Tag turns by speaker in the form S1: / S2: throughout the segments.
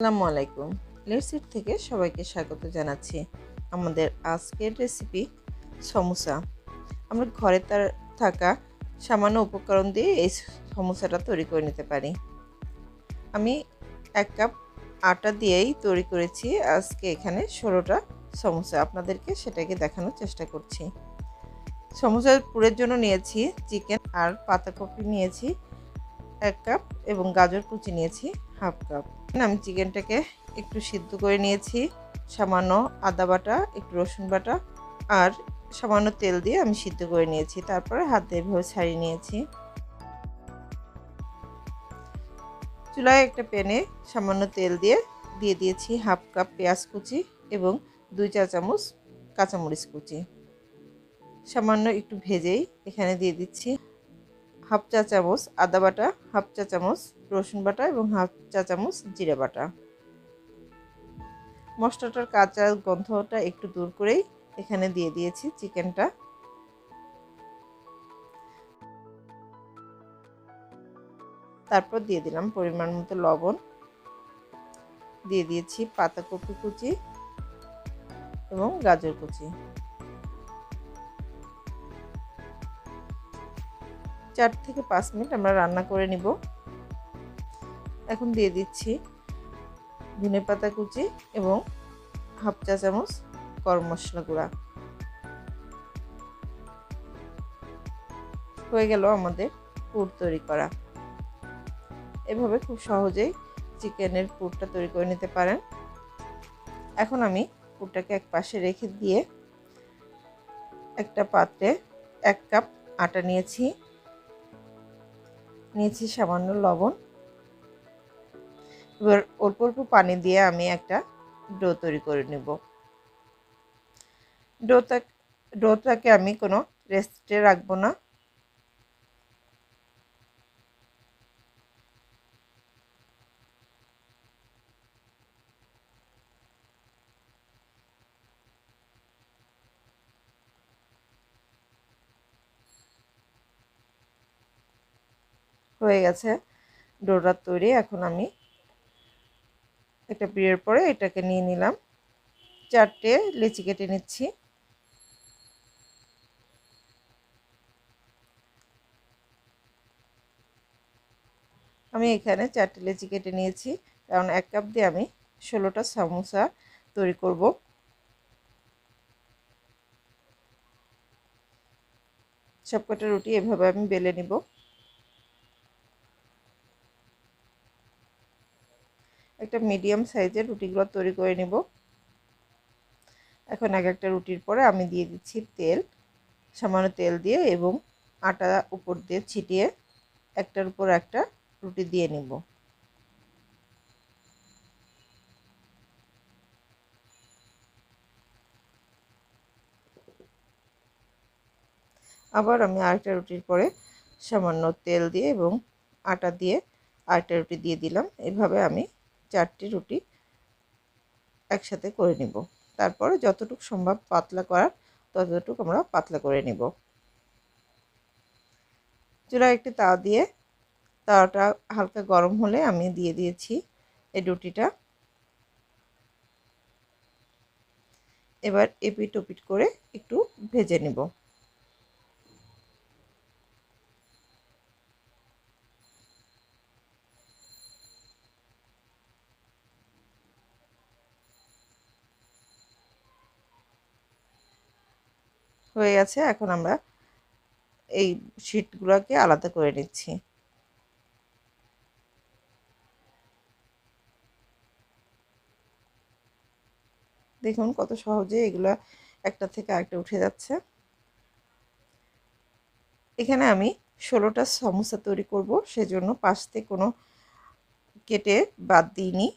S1: আসসালামু আলাইকুম। লেটসিট থেকে সবাইকে স্বাগত জানাচ্ছি আমাদের আজকের রেসিপি সমোসা। আমরা ঘরে তার থাকা সামান্য উপকরণ দিয়ে এই সমোসাটা তৈরি করে নিতে পারি। আমি এক কাপ আটা দিয়েই তৈরি করেছি আজকে এখানে ষোলোটা সমোসা। আপনাদেরকে সেটাকে দেখানোর চেষ্টা করছি। সমোসার পুরের জন্য নিয়েছি চিকেন আর পাতাকপি নিয়েছি এক কাপ এবং গাজর কুচি নিয়েছি হাফ কাপ। আমি চিকেনটাকে একটু সিদ্ধ করে নিয়েছি। সামান্য আদা বাটা, একটু রসুন বাটা আর সামান্য তেল দিয়ে আমি সিদ্ধ করে নিয়েছি। তারপরে হাত এভাবে ছাড়িয়ে নিয়েছি। চুলায় একটা প্যানে সামান্য তেল দিয়ে দিয়ে দিয়েছি হাফ কাপ পেঁয়াজ কুচি এবং দুই চা চামচ কাঁচামরিচ কুচি। সামান্য একটু ভেজেই এখানে দিয়ে দিচ্ছি। হাফ চা চামচ আদা বাটা, হাফ চা চামচ রসুন বাটা এবং হাফ চা চামচ জিরে বাটা। মশলাটার কাঁচা গন্ধটা একটু দূর করেই এখানে দিয়ে দিয়েছি চিকেনটা। তারপর দিয়ে দিলাম পরিমাণ মতো লবণ। দিয়ে দিয়েছি পাতাকপি কুচি এবং গাজর কুচি। চার থেকে পাঁচ মিনিট আমরা রান্না করে নিব। এখন দিয়ে দিচ্ছি ধনে পাতা কুচি এবং হাফ চা চামচ গরম মশলা গুঁড়া। হয়ে গেল আমাদের পুর তৈরি করা। এভাবে খুব সহজেই চিকেনের পুরটা তৈরি করে নিতে পারেন। এখন আমি পুরটাকে এক পাশে রেখে দিয়ে একটা পাত্রে এক কাপ আটা নিয়েছি। নিয়েছি সামান্য লবণ। এবার অল্প অল্প পানি দিয়ে আমি একটা ডো তৈরি করে নেব। ডোটা, ডোটাকে আমি কোনো রেস্টে রাখব না। হয়ে গেছে। ডোরার তৈরি, এখন আমি একটা পিরিয়ড পরে এটাকে নিয়ে নিলাম। চারটে লিচি কেটে নিচ্ছি। আমি এখানে চারটে লিচি কেটে নিয়েছি, কারণ এক কাপ দিয়ে আমি ষোলোটা সামোসা তৈরি করব। সবকটা রুটি এভাবে আমি বেলে নিব। একটা মিডিয়াম সাইজের রুটিগুলো তৈরি করে নিব। এখন এক একটা রুটির পরে আমি দিয়ে দিচ্ছি তেল, সামান্য তেল দিয়ে এবং আটা উপর দিয়ে ছিটিয়ে একটার উপর একটা রুটি দিয়ে নিব। আবার আমি আরেকটা রুটির পরে সামান্য তেল দিয়ে এবং আটা দিয়ে আরেকটা রুটি দিয়ে দিলাম। এভাবে আমি চারটি রুটি একসাথে করে নিব। তারপরে যতটুকু সম্ভব পাতলা করার ততটুকু আমরা পাতলা করে নিব। চুলায় একটি তাওয়া দিয়ে তাওয়াটা হালকা গরম হলে আমি দিয়ে দিয়েছি এই রুটিটা। এবার এপিট ওপিট করে একটু ভেজে নেব। হয়ে গেছে, এখন আমরা এই শিটগুলোকে আলাদা করে নিচ্ছি। দেখুন কত সহজে এগুলা একটা থেকে আরেকটা উঠে যাচ্ছে। এখানে আমি ষোলোটা সমস্যা তৈরি করব, সেজন্য পাশ থেকে কোনো কেটে বাদ দিইনি।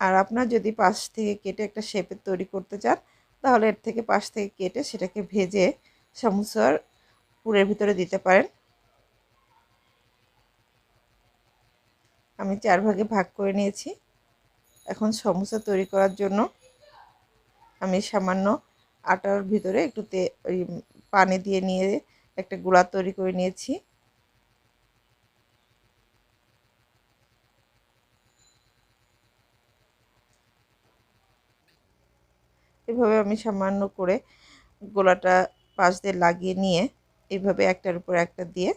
S1: আর আপনার যদি পাশ থেকে কেটে একটা শেপের তৈরি করতে চান তাহলে এর থেকে পাশ থেকে কেটে সেটাকে ভেজে সমুসার পুরের ভিতরে দিতে পারেন। আমি চার ভাগে ভাগ করে নিয়েছি। এখন সমুসা তৈরি করার জন্য আমি সামান্য আটার ভিতরে একটু তে পানি দিয়ে নিয়ে একটা গুঁড়া তৈরি করে নিয়েছি। এভাবে আমি সামান্য করে গোলাটা পাশ দিয়ে লাগিয়ে নিয়ে এইভাবে একটার উপর একটা দিয়ে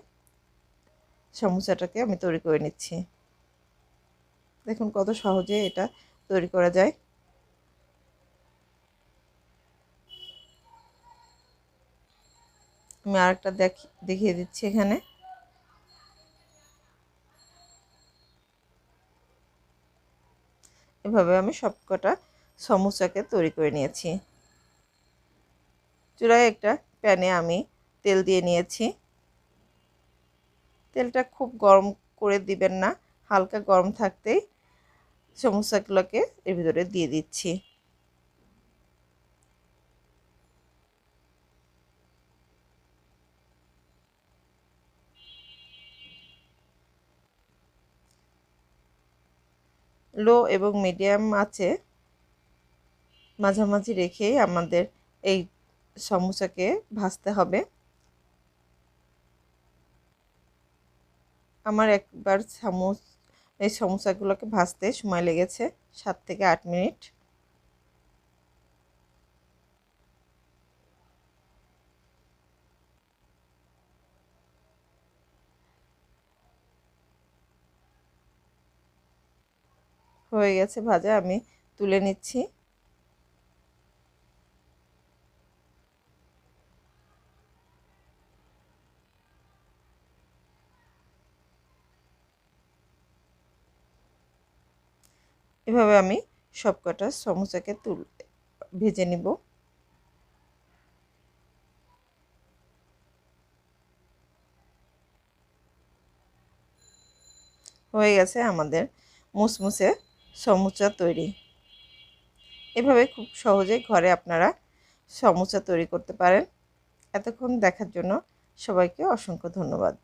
S1: সমোসাটাকে আমি তৈরি করে নিচ্ছি। দেখুন কত সহজে এটা তৈরি করা যায়। আমি আরেকটা দেখ, দেখিয়ে দিচ্ছি এখানে। এভাবে আমি সবকটা সমোসাকে তৈরি করে নিয়েছি। চুলায় একটা প্যানে আমি তেল দিয়ে নিয়েছি। তেলটা খুব গরম করে দিবেন না, হালকা গরম থাকতেই সমোসাগুলোকে এর ভিতরে দিয়ে দিচ্ছি। লো এবং মিডিয়াম আছে। মাঝামাঝি রেখেই আমাদের এই সমোসাকে ভাজতে হবে। আমার একবার সামোস, এই সমোসাগুলোকে ভাজতে সময় লেগেছে সাত থেকে আট মিনিট। হয়ে গেছে ভাজা, আমি তুলে নিচ্ছি। এভাবে আমি সবকটা সমোসাকে তুল, ভেজে নিব। হয়ে গেছে আমাদের মুসমুসে সমুচা তৈরি। এভাবে খুব সহজে ঘরে আপনারা সমুচা তৈরি করতে পারেন। এতক্ষণ দেখার জন্য সবাইকে অসংখ্য ধন্যবাদ।